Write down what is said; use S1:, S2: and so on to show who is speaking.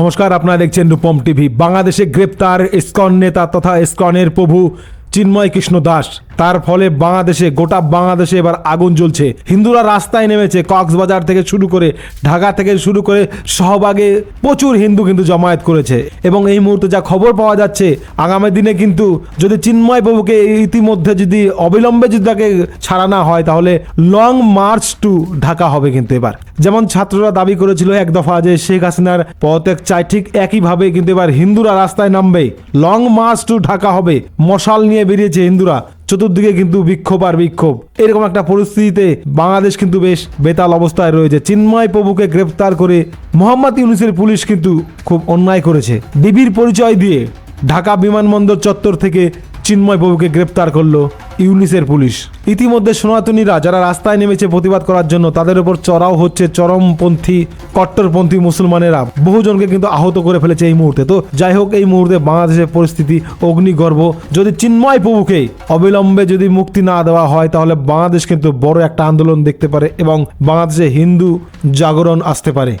S1: নমস্কার, আপনারা দেখছেন রূপম টিভি। বাংলাদেশে গ্রেপ্তার স্কন নেতা তথা স্কনের প্রভু চিন্ময় কৃষ্ণ দাস। তার ফলে বাংলাদেশে, গোটা বাংলাদেশে এবার আগুন জ্বলছে। হিন্দুরা রাস্তায় নেমেছে, কক্সবাজার থেকে শুরু করে ঢাকা থেকে শুরু করে সহবাগে প্রচুর হিন্দু কিন্তু জমায়েত করেছে। এবং এই মুহূর্তে যা খবর পাওয়া যাচ্ছে, আগামী দিনে কিন্তু যদি চিন্ময় বাবুকে ইতিমধ্যে যদি অবিলম্বে যদি তাকে ছাড়া না হয়, তাহলে লং মার্চ টু ঢাকা হবে কিন্তু এবার। যেমন ছাত্ররা দাবি করেছিল এক দফা যে শেখ হাসিনার পদত্যাগ চাই, ঠিক একইভাবে কিন্তু এবার হিন্দুরা রাস্তায় নামবে, লং মার্চ টু ঢাকা হবে। মশাল নিয়ে বেরিয়েছে হিন্দুরা। চতুর্দিকে কিন্তু বিক্ষোভ আর বিক্ষোভ। এরকম একটা পরিস্থিতিতে বাংলাদেশ কিন্তু বেশ বেতাল অবস্থায় রয়েছে। চিন্ময় প্রভুকে গ্রেপ্তার করে মোহাম্মদ ইউনুসের পুলিশ কিন্তু খুব অন্যায় করেছে। ডিবির পরিচয় দিয়ে ঢাকা বিমানবন্দর চত্বর থেকে চিন্ময় প্রভুকে গ্রেপ্তার করল ইউনিসের পুলিশ। ইতিমধ্যে সনাতনীরা যারা রাস্তায় নেমেছে প্রতিবাদ করার জন্য তাদের উপর চড়াও হচ্ছে চরমপন্থী কট্টরপন্থী মুসলমানেরা বহুজনকে কিন্তু আহত করে ফেলেছে এই মুহূর্তে। তো যাই হোক, এই মুহূর্তে বাংলাদেশের পরিস্থিতি, অগ্নিগর্ভ, যদি চিন্ময় প্রভুকে অবিলম্বে যদি মুক্তি না দেওয়া হয়, তাহলে বাংলাদেশ কিন্তু বড় একটা আন্দোলন দেখতে পারে এবং বাংলাদেশে হিন্দু জাগরণ আসতে পারে।